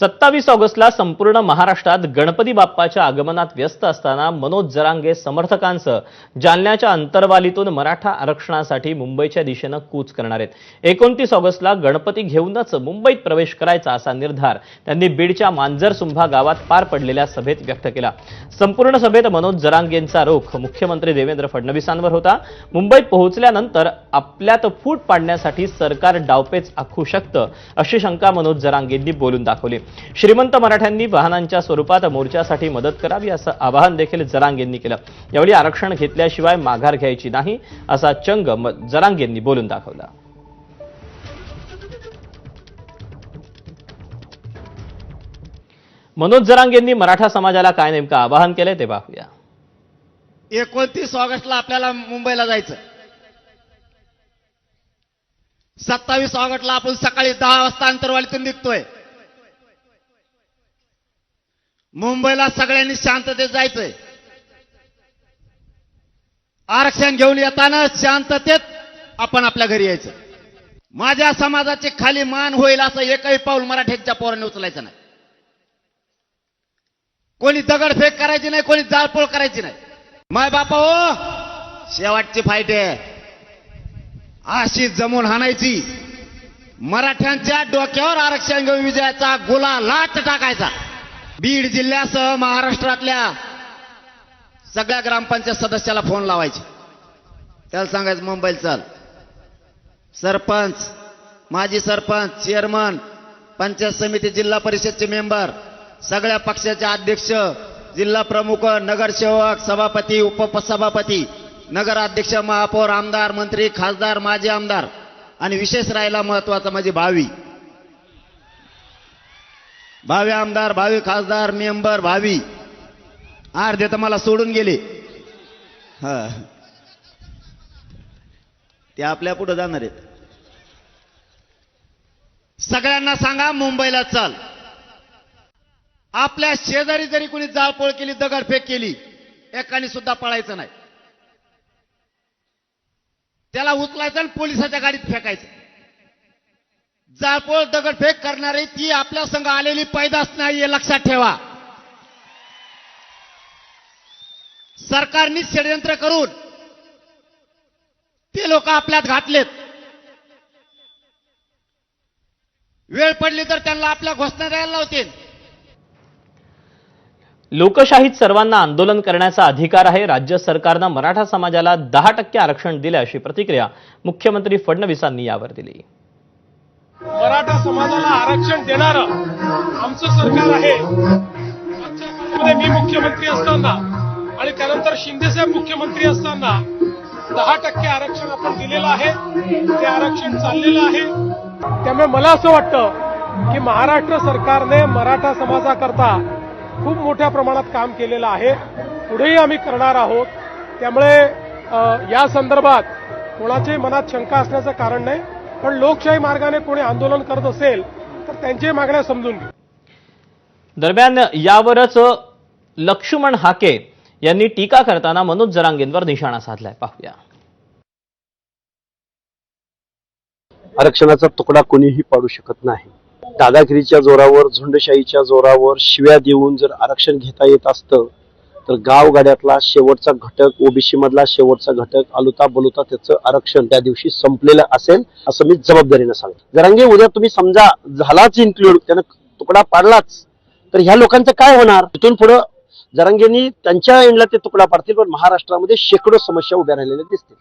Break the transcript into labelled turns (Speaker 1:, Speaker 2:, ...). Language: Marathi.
Speaker 1: सत्तावीस ऑगस्टला संपूर्ण महाराष्ट्रात गणपती बाप्पाच्या आगमनात व्यस्त असताना मनोज जरांगे समर्थकांसह जालन्याच्या अंतरवालीतून मराठा आरक्षणासाठी मुंबईच्या दिशेनं कूच करणार आहेत. एकोणतीस ऑगस्टला गणपती घेऊनच मुंबईत प्रवेश करायचा असा निर्धार त्यांनी बीडच्या मांजरसुंभा गावात पार पडलेल्या सभेत व्यक्त केला. संपूर्ण सभेत मनोज जरांगेंचा रोख मुख्यमंत्री देवेंद्र फडणवीसांवर होता. मुंबईत पोहोचल्यानंतर आपल्यात फूट पाडण्यासाठी सरकार डावपेच आखू शकतं अशी शंका मनोज जरांगेंनी बोलून दाखवली. श्रीमंत मराठ्यांनी वाहनांच्या स्वरूपात मोर्चासाठी मदत करावी असं आवाहन देखील जरांगेंनी केलं. यावेळी आरक्षण घेतल्याशिवाय माघार घ्यायची नाही असा चंग जरांग जरांगेंनी बोलून दाखवला. मनोज जरांगेंनी मराठा समाजाला काय नेमकं आवाहन केलंय ते पाहूया.
Speaker 2: एकोणतीस ऑगस्टला आपल्याला मुंबईला जायचं. सत्तावीस ऑगस्टला आपण सकाळी दहा वाजता अंतरवालीतून निघतोय. मुंबईला सगळ्यांनी शांततेत जायचंय. आरक्षण घेऊन येताना शांततेत आपण आपल्या घरी यायचं. माझ्या समाजाची खाली मान होईल असं एकही पाऊल मराठ्यांच्या पोराने उचलायचं नाही. कोणी दगडफेक करायची नाही कोणी जाळपोळ करायची नाही. माय बापा हो शेवटची फाईट आहे. अशी जमून हाणायची. मराठ्यांच्या डोक्यावर आरक्षण घेऊन विजयाचा गुला लाट टाकायचा. बीड जिल्ह्यासह महाराष्ट्रातल्या सगळ्या ग्रामपंचायत सदस्याला फोन लावायचे. त्याला सांगायचं मुंबईला चल. सरपंच माजी सरपंच चेअरमन पंचायत समिती जिल्हा परिषदचे मेंबर सगळ्या पक्षाचे अध्यक्ष जिल्हा प्रमुख नगरसेवक सभापती उपसभापती नगराध्यक्ष महापौर आमदार मंत्री खासदार माजी आमदार आणि विशेष राहिला महत्त्वाचा म्हणजे भावी. भावी आमदार भावी खासदार मेंबर भावी. अर्धे तर मला सोडून गेले. हा. ते आपल्या पुढे जाणार आहेत. सगळ्यांना सांगा मुंबईला चल. आपल्या शेजारी जरी कोणी जाळपोळ केली दगडफेक केली एकाने सुद्धा पळायचं नाही. त्याला उचलायचं आणि पोलिसाच्या गाडीत फेकायचं. जाळपोळ दगडफेक करणारी ती आपल्या संघ आलेली पैदास नाही हे लक्षात ठेवा. सरकारने षडयंत्र करून ते लोक आपल्यात घातलेत. वेळ पडली तर त्यांना आपल्या घोषणा द्यायला लावतील.
Speaker 1: लोकशाहीत सर्वांना आंदोलन करण्याचा अधिकार आहे. राज्य सरकारनं मराठा समाजाला दहा टक्के आरक्षण दिले अशी प्रतिक्रिया मुख्यमंत्री फडणवीसांनी यावर दिली.
Speaker 3: मराठा समाजाला आरक्षण देणारं आमचं सरकार आहे. मागच्या मी मुख्यमंत्री असताना आणि त्यानंतर शिंदेसाहेब मुख्यमंत्री असताना दहा टक्के आरक्षण आपण दिलेलं आहे. ते आरक्षण चाललेलं आहे. त्यामुळे मला असं वाटतं की महाराष्ट्र सरकारने मराठा समाजाकरता खूप मोठ्या प्रमाणात काम केलेलं आहे. पुढेही आम्ही करणार आहोत. त्यामुळे या संदर्भात कोणाच्याही मनात शंका असण्याचं कारण नाही. पण लोकशाही मार्गाने कोणी आंदोलन करत असेल तर त्यांच्याही मागण्या समजून घेऊ
Speaker 1: दरम्यान यावरच लक्ष्मण हाके यांनी टीका करताना मनोज जरांगेंवर निशाणा साधलाय. पाहूया.
Speaker 4: आरक्षणाचा तुकडा कोणीही पाडू शकत नाही. दादागिरीच्या जोरावर झुंडशाहीच्या जोरावर शिव्या देऊन जर आरक्षण घेता येत असतं तर गावगाड्यातला शेवटचा घटक ओबीसी मधला शेवटचा घटक आलुता बलुता त्याचं आरक्षण त्या दिवशी संपलेलं असेल असं मी जबाबदारीनं सांगतो. जरांगे उद्या तुम्ही समजा झालाच इन्क्लूड त्यानं तुकडा पाडलाच तर ह्या लोकांचं काय होणार? तिथून पुढं जरांगेंनी त्यांच्या एंडला ते तुकडा पाडतील पण महाराष्ट्रामध्ये शेकडो समस्या उभ्या राहिलेल्या दिसतील.